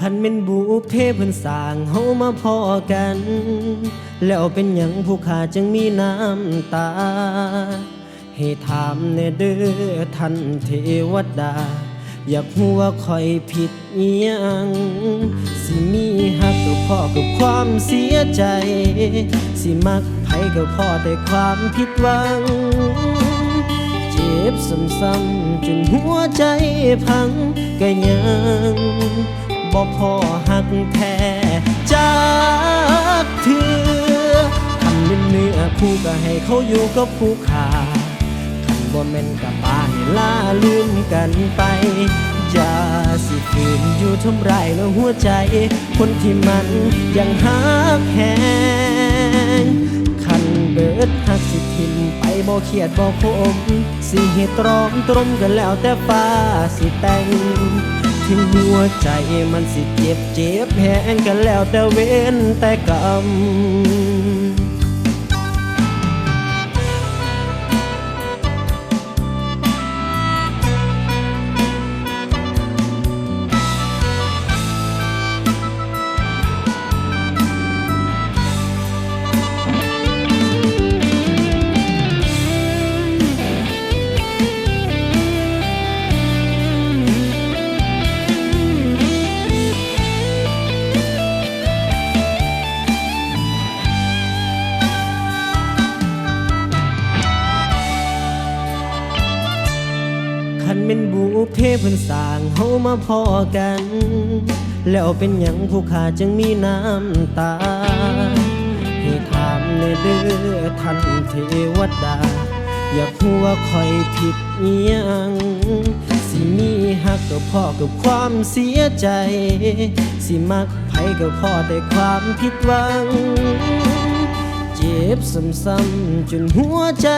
คันเป็นบุพเพเพิ่นสร้างเฮามาพอกัน แล้วเป็นหยังผู้ขาจึงมีน้ำตา ให้ถามแน่เด้อท่านเทวดา อยากรู้ว่าคอยผิดอียังสิมีฮักก็พอกับความเสียใจ สิมักไผก็พอแต่ความผิดหวัง เจ็บซ้ำๆจนหัวใจพังก็ยัง พอหักแท้จากเธอทำเป็นเนื้อคู่ก็ให้เขาอยู่กับผู้ขาคันบ่แม่นกับป้าให้ลาลืมกันไปอย่าสิฝืนอยู่ทำไรแล้วหัวใจ คนที่มันยังหักแหงคันเบิดหักสิทิมไปบ่เครียดบ่คมสิเหตุตรอมตรมกันแล้วแต่ฟ้าสิแต่ง ถึงหัวใจมันสิเจ็บเจ็บแหงกันแล้วแต่เว้นแต่กรรม คันเป็นบุพเพเพิ่นสร้างเฮามาพอกัน แล้วเป็นหยังผู้ขาจึงมีน้ำตา ให้ถามในเด้อท่านเทวดา อยาพูว่าคอยผิดเอียังสิมีฮักก็พอกับความเสียใจ สิมักไผก็พอแต่ความผิดหวัง เจ็บซ้ำๆจนหัวใจ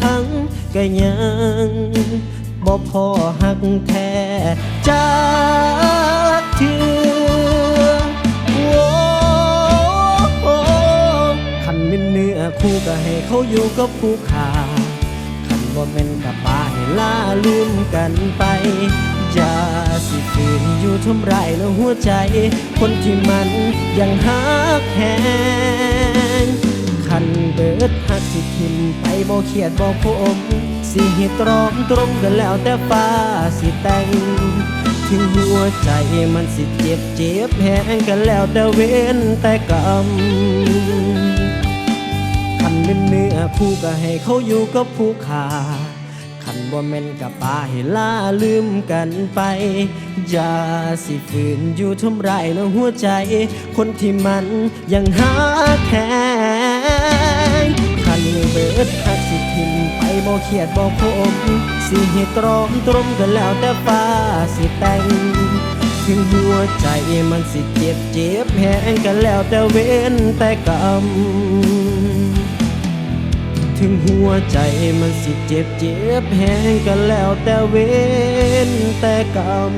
พังก็ยัง บ่พอหักแท้จากเธอโอ้คันเป็นเนื้อคู่ก็ให้เขาอยู่กับผู้ขาคันบ่แม่นกับป้าให้ลาลืมกันไปอย่าสิฝืนอยู่ทำไรแล้วหัวใจ คนที่มันยังหักแหง คันเบิดหักสิทิมไปบ่เครียดบ่คมสิเหตุตรอมตรงกันแล้วแต่ฟ้าสิแต่ง ถึงหัวใจมันสิเจ็บเจ็บแหงกันแล้วแต่เว้นแต่กรรมคันเป็นเนื้อคู่ก็ให้เขาอยู่กับผู้ขาคันบ่แม่นกับป้าให้ลาลืมกันไปอย่าสิฝืนอยู่ทำไรายแล้วหัวใจ คนที่มันยังหาแค่ เบิดหักสิทิมไปบ่เครียดบ่คมสิเหตุตรอมตรมกันแล้วแต่ฟ้าสิแต่งถึงหัวใจมันสิเจ็บเจ็บแหงกันแล้วแต่เว้นแต่กรรมถึงหัวใจมันสิเจ็บเจ็บแหงกันแล้วแต่เว้นแต่กรรม